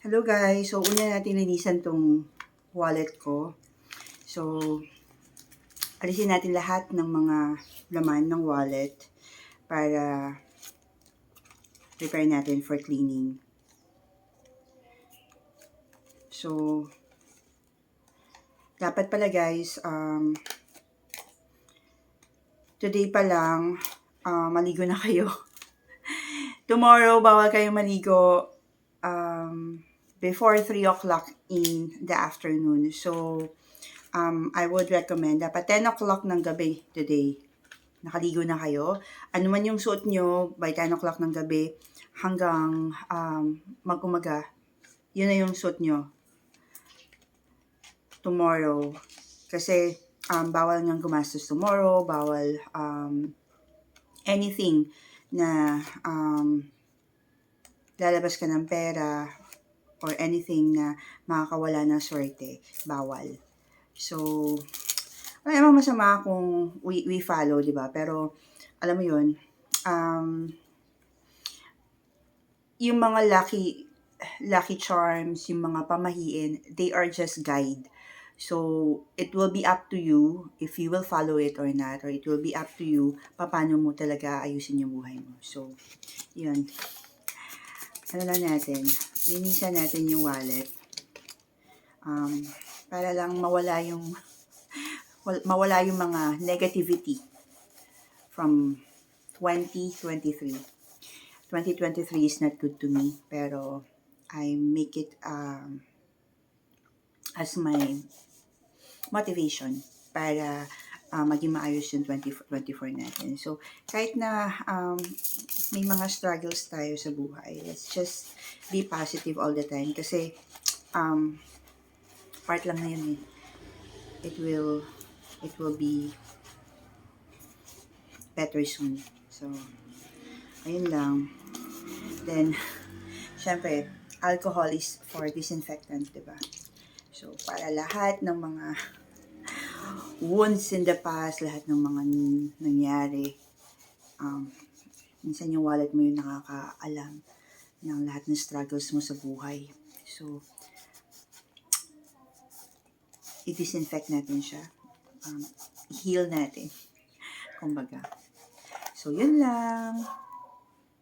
Hello guys, so una natin linisan tong wallet ko. So, alisin natin lahat ng mga laman ng wallet para prepare natin for cleaning. So, dapat pala guys, um, today pa lang, uh, maligo na kayo. Tomorrow, bawal kayong maligo um, before 3 o'clock in the afternoon. So, um, I would recommend, dapat 10 o'clock ng gabi today, nakaligo na kayo. Ano man yung suot nyo, by 10 o'clock ng gabi, hanggang um, mag-umaga, yun na yung suot nyo. Tomorrow. Kasi, um, bawal nang gumastos tomorrow, bawal um, anything na um, lalabas ka ng pera or anything na makakawala ng swerte, bawal. So, wala namang masama kung we, we follow, di ba? Pero, alam mo yun, um, yung mga lucky, lucky charms, yung mga pamahiin, they are just guide. So, it will be up to you if you will follow it or not, or it will be up to you paano mo talaga ayusin yung buhay mo. So, yun. Ano lang natin, linisan natin yung wallet. Um, para lang mawala yung wal- mawala yung mga negativity from 2023. 2023 is not good to me, pero I make it um, as my motivation para uh, maging maayos yung 2024 natin. So, kahit na um, may mga struggles tayo sa buhay, let's just be positive all the time kasi um, part lang na yun eh. It will, it will be better soon. So, ayun lang. Then, syempre, alcohol is for disinfectant, di ba? So, para lahat ng mga wounds in the past, lahat ng mga nangyari, um, minsan yung wallet mo yung nakakaalam ng lahat ng struggles mo sa buhay. So, i-disinfect natin siya. Um, heal natin. Kumbaga. So, yun lang.